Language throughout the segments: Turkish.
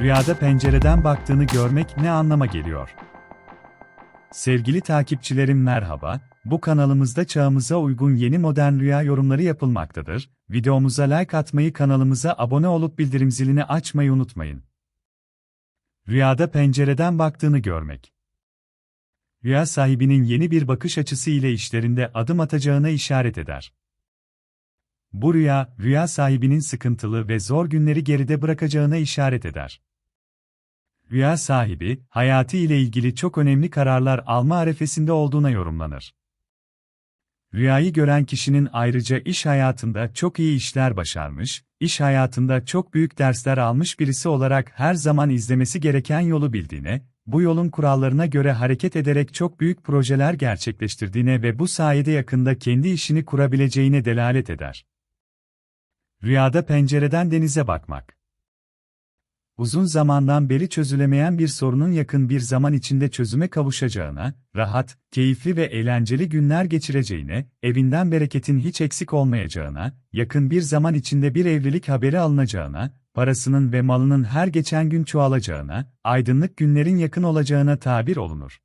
Rüyada pencereden baktığını görmek ne anlama geliyor? Sevgili takipçilerim merhaba, bu kanalımızda çağımıza uygun yeni modern rüya yorumları yapılmaktadır. Videomuza like atmayı kanalımıza abone olup bildirim zilini açmayı unutmayın. Rüyada pencereden baktığını görmek. Rüya sahibinin yeni bir bakış açısı ile işlerinde adım atacağına işaret eder. Bu rüya, rüya sahibinin sıkıntılı ve zor günleri geride bırakacağına işaret eder. Rüya sahibi, hayatı ile ilgili çok önemli kararlar alma arefesinde olduğuna yorumlanır. Rüyayı gören kişinin ayrıca iş hayatında çok iyi işler başarmış, iş hayatında çok büyük dersler almış birisi olarak her zaman izlemesi gereken yolu bildiğine, bu yolun kurallarına göre hareket ederek çok büyük projeler gerçekleştirdiğine ve bu sayede yakında kendi işini kurabileceğine delalet eder. Rüyada pencereden denize bakmak. Uzun zamandan beri çözülemeyen bir sorunun yakın bir zaman içinde çözüme kavuşacağına, rahat, keyifli ve eğlenceli günler geçireceğine, evinden bereketin hiç eksik olmayacağına, yakın bir zaman içinde bir evlilik haberi alınacağına, parasının ve malının her geçen gün çoğalacağına, aydınlık günlerin yakın olacağına tabir olunur.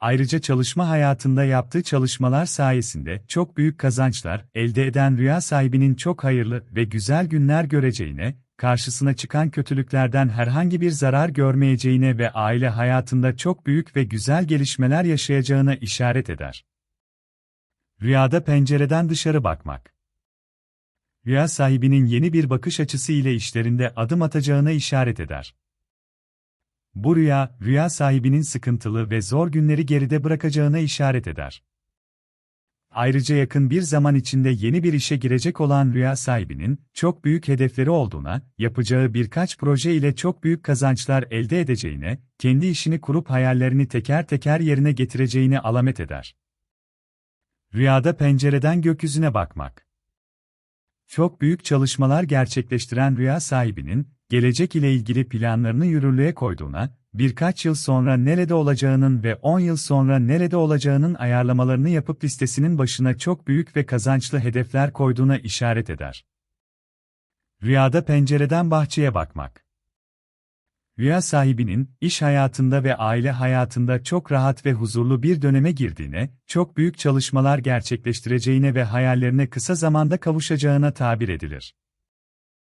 Ayrıca çalışma hayatında yaptığı çalışmalar sayesinde çok büyük kazançlar elde eden rüya sahibinin çok hayırlı ve güzel günler göreceğine, karşısına çıkan kötülüklerden herhangi bir zarar görmeyeceğine ve aile hayatında çok büyük ve güzel gelişmeler yaşayacağına işaret eder. Rüyada pencereden dışarı bakmak. Rüya sahibinin yeni bir bakış açısı ile işlerinde adım atacağına işaret eder. Bu rüya, rüya sahibinin sıkıntılı ve zor günleri geride bırakacağına işaret eder. Ayrıca yakın bir zaman içinde yeni bir işe girecek olan rüya sahibinin, çok büyük hedefleri olduğuna, yapacağı birkaç proje ile çok büyük kazançlar elde edeceğine, kendi işini kurup hayallerini teker teker yerine getireceğine alamet eder. Rüyada pencereden gökyüzüne bakmak. Çok büyük çalışmalar gerçekleştiren rüya sahibinin, gelecek ile ilgili planlarını yürürlüğe koyduğuna, birkaç yıl sonra nerede olacağının ve 10 yıl sonra nerede olacağının ayarlamalarını yapıp listesinin başına çok büyük ve kazançlı hedefler koyduğuna işaret eder. Rüyada pencereden bahçeye bakmak. Rüya sahibinin, iş hayatında ve aile hayatında çok rahat ve huzurlu bir döneme girdiğine, çok büyük çalışmalar gerçekleştireceğine ve hayallerine kısa zamanda kavuşacağına tabir edilir.